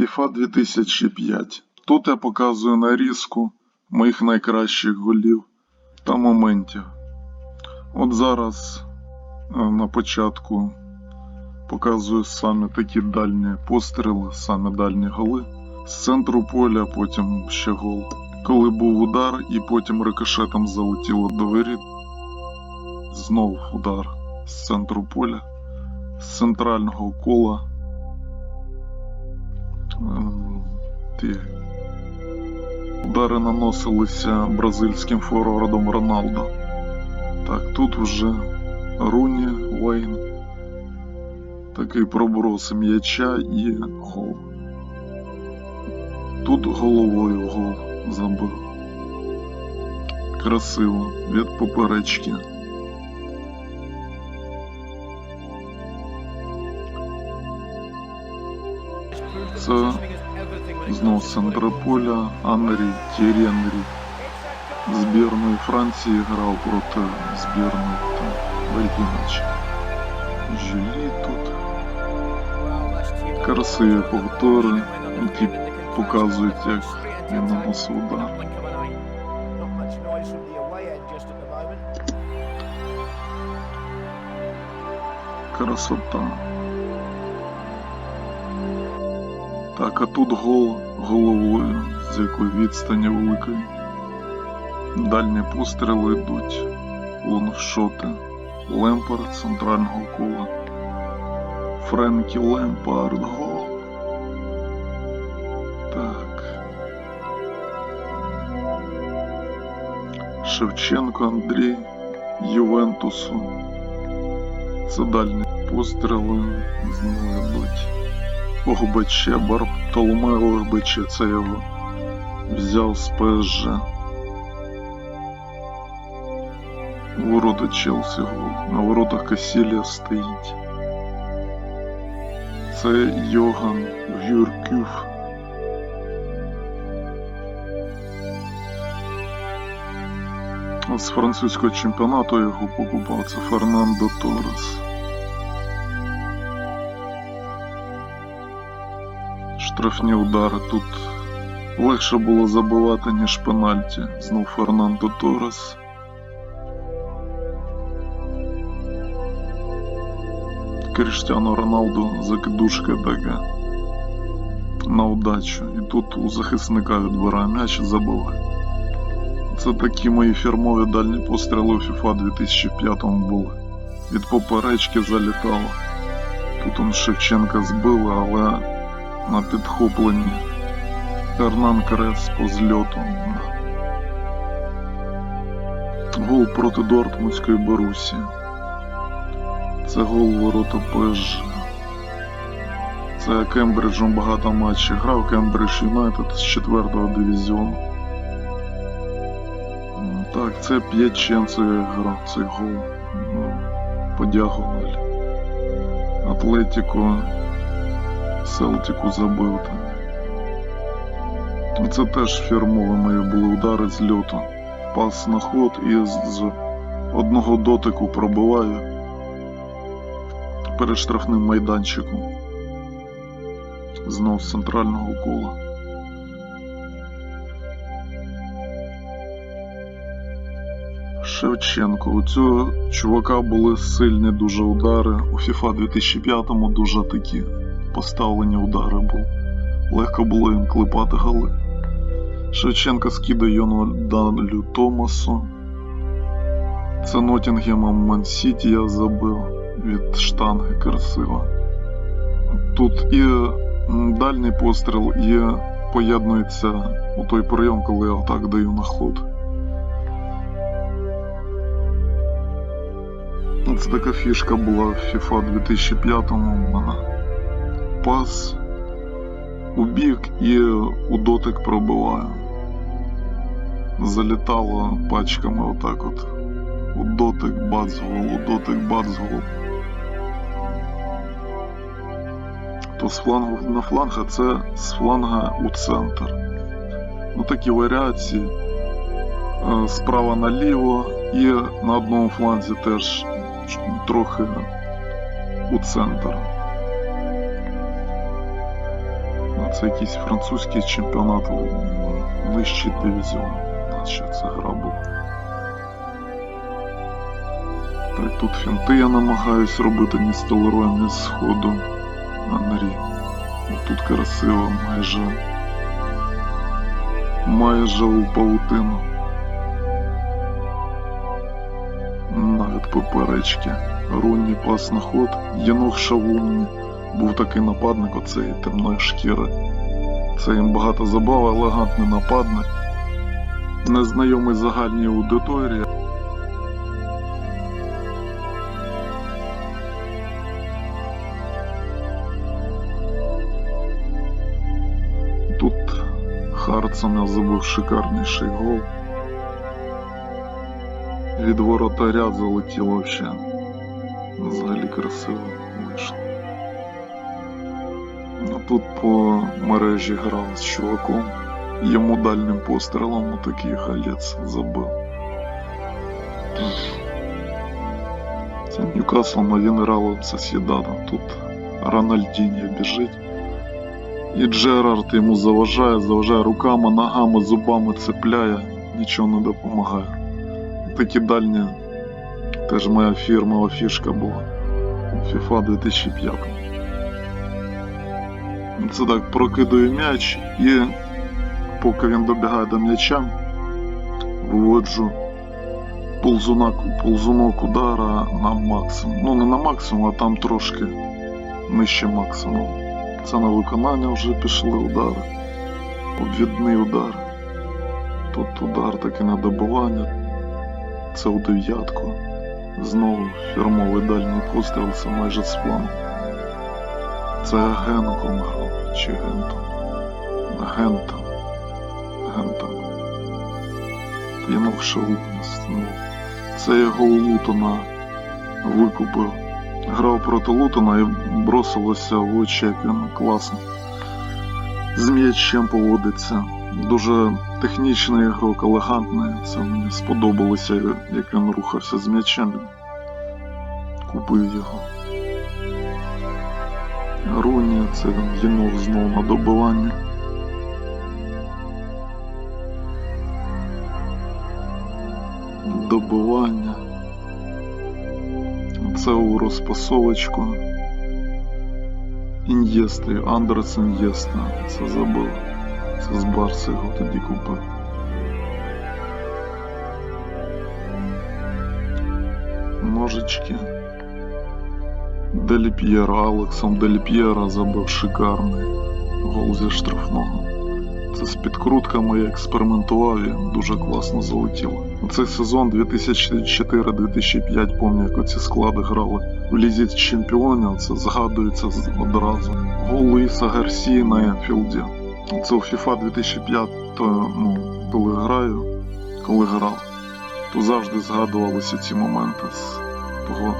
FIFA 2005. Тут я показую нарізку моїх найкращих голів та моментів. От зараз е, на початку показую саме такі дальні постріли, саме дальні голи. З центру поля, потім ще гол. Коли був удар, і потім рикошетом залетіло до воріт. Знов удар з центру поля, з центрального кола. Ті удари наносилися бразильським форвардом Роналдо. Так, тут вже Руні Вейн. Такий проброс м'яча і гол. Тут головою гол забив. Красиво від поперечки. Це знов з центра поля Анрі Тірі Анрі. Збірної Франції грав проти збірної там Бельгії. Жюлі тут. Красиві повтори, які показують, як він наносив. Красота. Так, а тут гол головою, з якої відстані великої. Дальні постріли йдуть. Лонгшоти. Лемпард центрального кола. Френкі Лемпард гол. Так. Шевченко Андрій Ювентусу. Це дальні постріли знову йдуть. Огбече, Бартоломео Огбече, це його взяв з ПСЖ. Ворота Челсі гол. На воротах Касілія стоїть. Це Йоган Гюркюф. З французького чемпіонату його покупав. Це Фернандо Торрес. Штрафні удари тут легше було забивати, ніж пенальті. Знов Фернандо Торрес. Кріштіану Роналду закидушка така на удачу. І тут у захисника відбирає м'яч і забиває. Це такі мої фірмові дальні постріли у FIFA 2005 були. Від поперечки залітало. Тут он Шевченка збили, але на підхопленні. Ернан Крес по зльоту. Гол проти Дортмундської Борусі. Це гол ворота ПСЖ. Це Кембриджем багато матчів грав Кембридж Юнайтед з 4-го дивізіону. Так, це П'яченцев грав цей гол ну, по діагоналі. Атлетіко Селтіку. І Це теж фірмові мої були удари з льоту. Пас на ход і з, одного дотику пробиваю перед штрафним майданчиком. Знов з центрального кола. Шевченко. У цього чувака були сильні дуже удари. У FIFA 2005-му дуже такі поставлені удари були. Легко було їм клепати голи. Шевченко скидає Йонадану Томасу. Це Нотінгема Ман-Сіті я забив від штанги красиво. Тут і дальній постріл, і поєднується у той прийом, коли я отак даю на ход. Це така фішка була в FIFA 2005 у мене. Пас у бік і у дотик пробиваю. Залітало пачками отак от. У дотик бац гол, у дотик бац гол. То з флангу на фланг, а це з фланга у центр. Ну такі варіації. Е, Справа наліво і на одному фланзі теж трохи у центр. Це якийсь французький чемпіонат вищий дивізіон. Наче це гра була. Тут фінти я намагаюсь робити ні з Телерою, ні з ходу Анрі. Тут красиво, майже. Майже у паутину. Навіть поперечки. Рунні пас на ход. Єнох Шавунні. Був такий нападник оцей темної шкіри. Це їм багато забав, елегантний нападник. Незнайомий загальній аудиторії. Тут Харцена забив шикарніший гол. Від воротаря залетіло вообще. Взагалі красиво вийшло. Тут по мережі грав з чуваком. Йому дальним пострілом такий галець забив. Це Ньюкасл на Венералом Сосідадом. Тут Рональдіньо біжить. І Джерард йому заважає, заважає руками, ногами, зубами цепляє, нічого не допомагає. Такі дальні теж моя фірмова фішка була. FIFA 2005. Це так прокидаю м'яч і поки він добігає до м'яча, виводжу ползунок, ползунок удара на максимум. Ну не на максимум, а там трошки нижче максимуму. Це на виконання вже пішли удари. Обвідний удар. Тут удар таки на добивання. Це у дев'ятку. Знову фірмовий дальній постріл, це майже з плану. Це Генком грав чи Гентом. Гентом. Гентом. Єнох Шаутніс. Ну, це його у Лутона викупив. Грав проти Лутона і бросилося в очі, як він класно. З м'ячем поводиться. Дуже технічний ігрок, елегантний. Це мені сподобалося, як він рухався з м'ячем. Купив його. Руні, це він знову на добивання. Добивання. Це у розпасовочку. Ін'єсти, Андрес Ін'єста. Це забив. Це з Барса його тоді купив. Ножички. Делі П'єра, Алексом Делі П'єра забив шикарний гол зі штрафного. Це з підкрутками я експериментував і дуже класно залетіло. Цей сезон 2004-2005, пам'ятаю, як оці склади грали в Лізі чемпіонів, це згадується одразу. Гол Луїса Гарсії на Енфілді. Це у FIFA 2005, то, ну, коли граю, коли грав, то завжди згадувалися ці моменти з того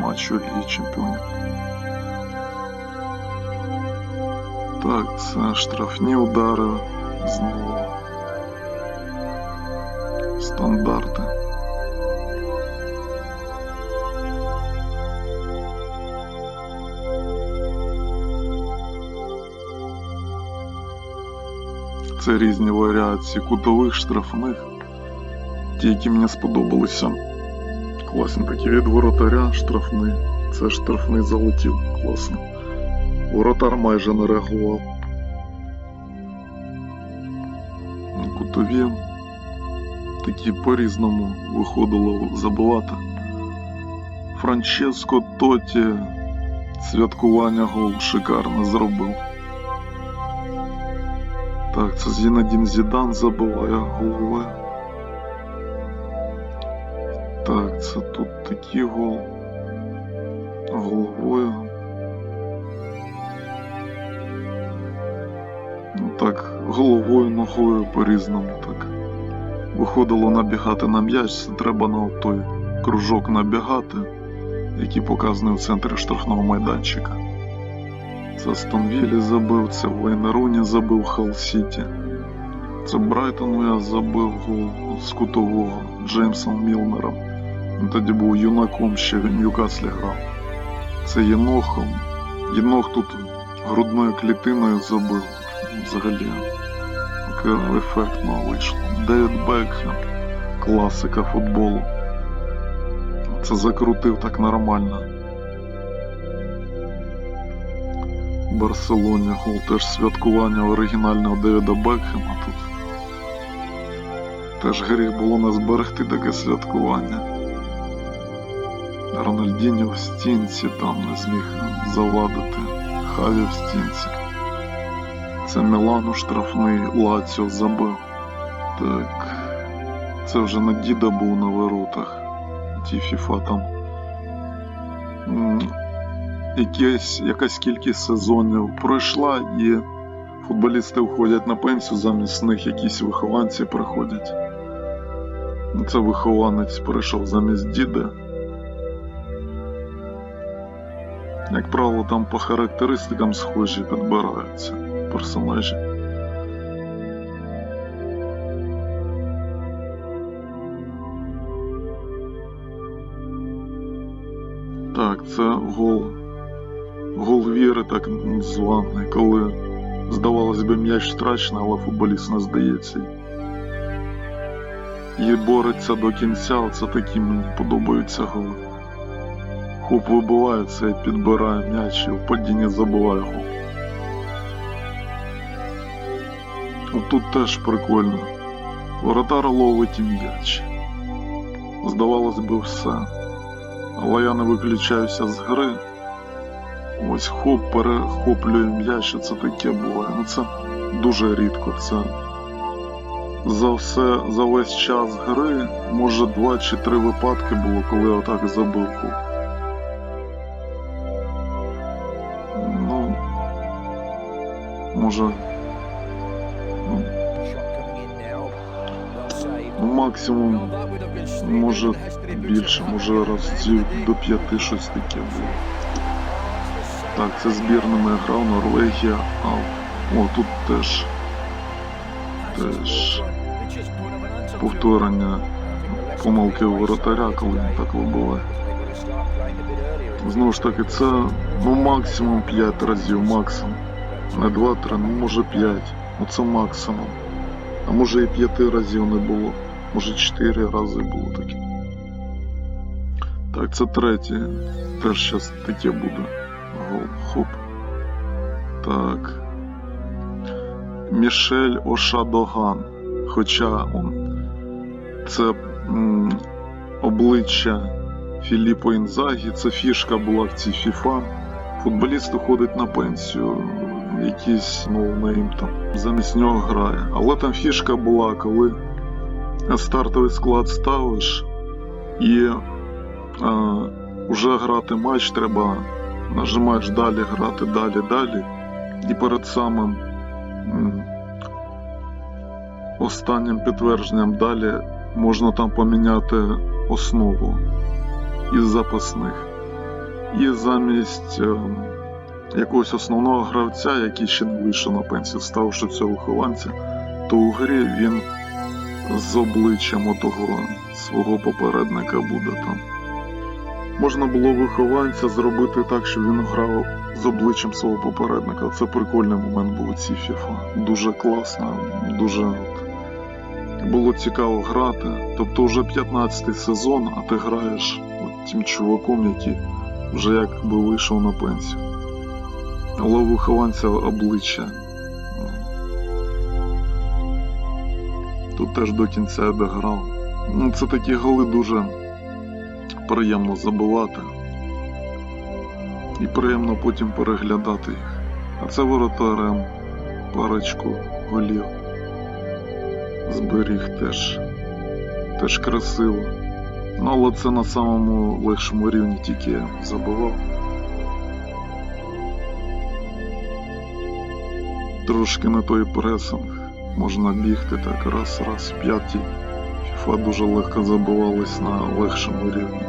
матчу Ліги Чемпіонів. Так, це штрафні удари знову. Стандарти. Це різні варіації кутових штрафних. Ті, які мені сподобалися. Класні такі від воротаря штрафний. Це штрафний залетів. Класно. Воротар майже не реагував. Кутові такі по-різному виходило забивати. Франческо Тоті святкування гол шикарно зробив. Так, це Зінедін Зідан забиває голови. Це тут такий гол. Головою. Ну так, головою, ногою по-різному так. Виходило набігати на м'яч, це треба на той кружок набігати, який показаний в центрі штрафного майданчика. Це Стонвілі забив, це Вейнеруні забив Хал Сіті. Це Брайтону я забив гол з кутового Джеймсом Мілнером. Він тоді був юнаком ще в Ньюкаслі грав. Це Єнохом. Єнох тут грудною клітиною забив взагалі ефектно вийшло. Девід Бекхем, класика футболу. Це закрутив так нормально. Барселоні гол теж святкування оригінального Девіда Бекхема тут. Теж гріх було не зберегти таке святкування. Рональдінho в стінці там не зміг завадити. Хаві в стінці. Це Мілану штрафний Лаціо забив. Так. Це вже на діда був на воротах. Ті Фіфа там. Якась, якась кількість сезонів пройшла і футболісти входять на пенсію, замість них якісь вихованці приходять. Це вихованець прийшов замість діда. Як правило, там по характеристикам схожі підбираються персонажі. Так, це гол. Гол віри, так званий, коли, здавалось би, м'яч втрачений, але футболіст не здається. І бореться до кінця, оце такі мені подобаються голи. Хоп вибивається і підбирає м'яч і в падінні забиває гол. От Тут теж прикольно. Воротар ловить м'яч. Здавалось би, все. Але я не виключаюся з гри. Ось хоп, перехоплює м'яч, і це таке буває. Ну це дуже рідко. Це за все, за весь час гри, може два чи три випадки було, коли я отак забив гол. Може, ну, ну, максимум, може більше, може разів до п'яти щось таке було. Так, це збірними грав Норвегія, а о, тут теж, теж повторення помилки воротаря, коли він так вибиває. Знову ж таки, це ну максимум 5 разів, максимум. Не 2-3, ну може 5. Ну це максимум. А може і 5 разів не було. Може 4 рази було таке. Так, це третє. Теж зараз таке буде. Гол, хоп. Так. Мішель Ошадоган. Хоча он, це м, обличчя Філіппо Інзагі, це фішка була в цій FIFA. Футболіст уходить на пенсію, якийсь ноунейм там замість нього грає. Але там фішка була, коли стартовий склад ставиш і а, вже грати матч треба, нажимаєш далі, грати далі, далі. І перед самим м, останнім підтвердженням далі можна там поміняти основу із запасних. І замість е, якогось основного гравця, який ще не вийшов на пенсію, ставши цього вихованця, то у грі він з обличчям отого свого попередника буде там. Можна було вихованця зробити так, щоб він грав з обличчям свого попередника. Це прикольний момент був у цій FIFA. Дуже класно, дуже було цікаво грати. Тобто вже 15-й сезон, а ти граєш от тим чуваком, який вже якби вийшов на пенсію. У обличчя. Тут теж до кінця я дограв. Ну, це такі голи дуже приємно забивати. І приємно потім переглядати їх. А це воротарем парочку голів. Зберіг теж. Теж красиво. Ну, але це на самому легшому рівні тільки я забивав. Трошки не той пресинг. Можна бігти так раз, раз, п'ятій. Фіфа дуже легко забивалась на легшому рівні.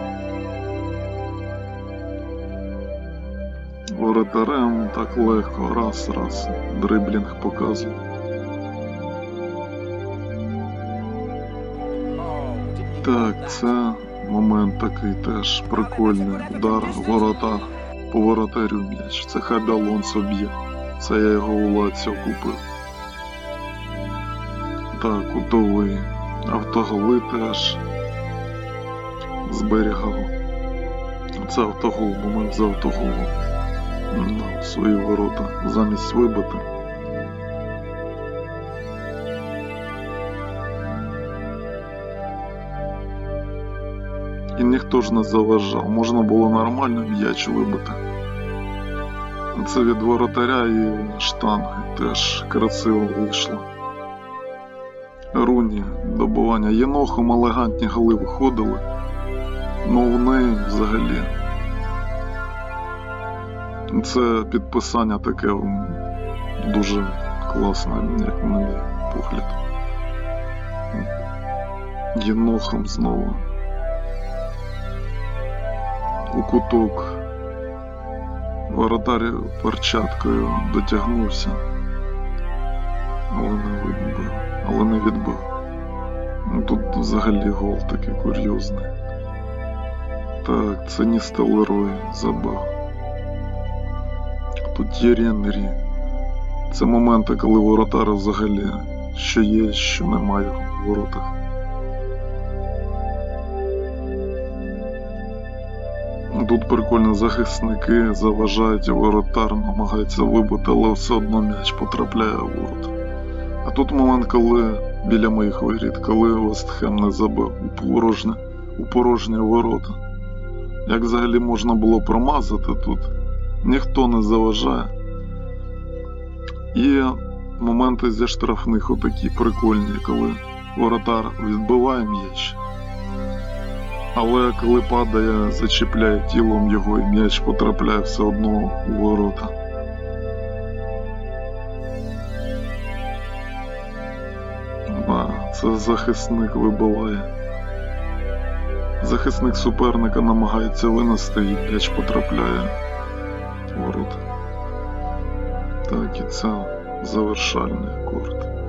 Воротарем так легко, раз, раз, дриблінг показує. Так, це момент такий теж прикольний. Удар воротар по воротарю м'яч. Це Хабі Алонсо б'є. Це я його у Лаціо купив. Так, кутовий автоголи теж зберігав. Це автогол, бо ми за автоголом на свої ворота замість вибити. І ніхто ж не заважав, можна було нормально м'яч вибити. Це від воротаря і штанги теж красиво вийшло. Руні, добування Єнохом елегантні голи виходили. Ну в неї взагалі. Це підписання таке дуже класне, як мій погляд. Єнохом знову. У куток. Воротар перчаткою дотягнувся. Але не відбив. Але не відбив. Ну тут взагалі гол такий курйозний. Так, це не Стелерой забив. Тут є Ренрі. Це моменти, коли воротар взагалі що є, що немає в воротах. Тут прикольно захисники заважають, воротар намагається вибити, але все одно м'яч потрапляє в ворота. А тут момент, коли біля моїх воріт, коли Вестхем не забив у порожнє, у порожні ворота. Як взагалі можна було промазати тут? Ніхто не заважає. І моменти зі штрафних отакі прикольні, коли воротар відбиває м'яч. Але коли падає, зачіпляє тілом його і м'яч потрапляє все одно у ворота. Да, це захисник вибиває. Захисник суперника намагається винести і м'яч потрапляє в ворота. Так, і це завершальний акорд.